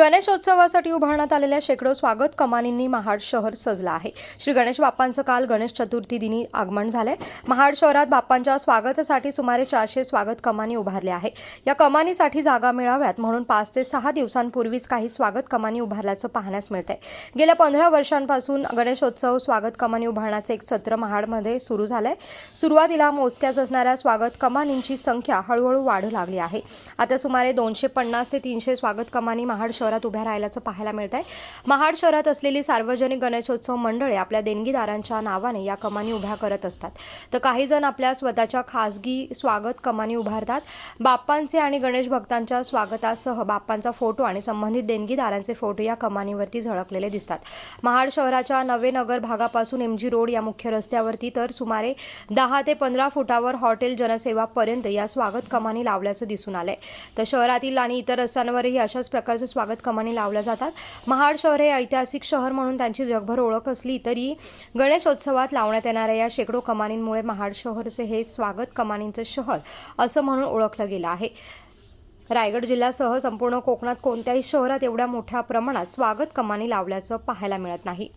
गणेशोत्सवासाठी उभारण्यात आलेल्या शेकडो स्वागत कमानींनी महाड शहर सजलं आहे. श्री गणेश बाप्पांचं काल गणेश चतुर्थी दिनी आगमन झालंय. महाड शहरात बाप्पांच्या स्वागतासाठी सुमारे चारशे स्वागत कमानी उभारल्या आहे या कमानीसाठी जागा मिळाव्यात म्हणून पाच ते सहा दिवसांपूर्वीच काही स्वागत कमानी उभारल्याचं पाहण्यास मिळतंय. गेल्या पंधरा वर्षांपासून गणेशोत्सव स्वागत कमानी उभारण्याचं एक सत्र महाडमध्ये सुरू झालंय. सुरुवातीला मोजक्याच असणाऱ्या स्वागत कमानींची संख्या हळूहळू वाढू लागली आहे. आता सुमारे दोनशे पन्नास ते तीनशे स्वागत कमानी महाड शहर शहरात उभ्या राहिल्याचं पाहायला मिळत आहे महाड शहरात असलेली सार्वजनिक गणेशोत्सव मंडळे आपल्या देणगीदारांच्या नावाने या कमानी उभ्या करत असतात. तर काही जण आपल्या स्वतःच्या खासगी स्वागत कमानी उभारतात. बाप्पांचे आणि गणेश भक्तांच्या स्वागतासह बाप्पांचा फोटो आणि संबंधित देणगीदारांचे फोटो या कमानीवरती झळकलेले दिसतात. महाड शहराच्या नवे नगर भागापासून एमजी रोड या मुख्य रस्त्यावरती तर सुमारे दहा ते पंधरा फुटावर हॉटेल जनसेवापर्यंत या स्वागत कमानी लावल्याचं दिसून आलंय. तर शहरातील आणि इतर रस्त्यांवरही अशाच प्रकारचे स्वागत कमानी लावल्या जातात. महाड शहर हे ऐतिहासिक शहर म्हणून त्यांची जगभर ओळख असली तरी गणेशोत्सवात लावण्यात येणाऱ्या या शेकडो कमानींमुळे महाड शहरचे हे स्वागत कमानींचं शहर असं म्हणून ओळखलं गेलं आहे. रायगड जिल्ह्यासह संपूर्ण कोकणात कोणत्याही शहरात एवढ्या मोठ्या प्रमाणात स्वागत कमानी लावल्याचं पाहायला मिळत नाही.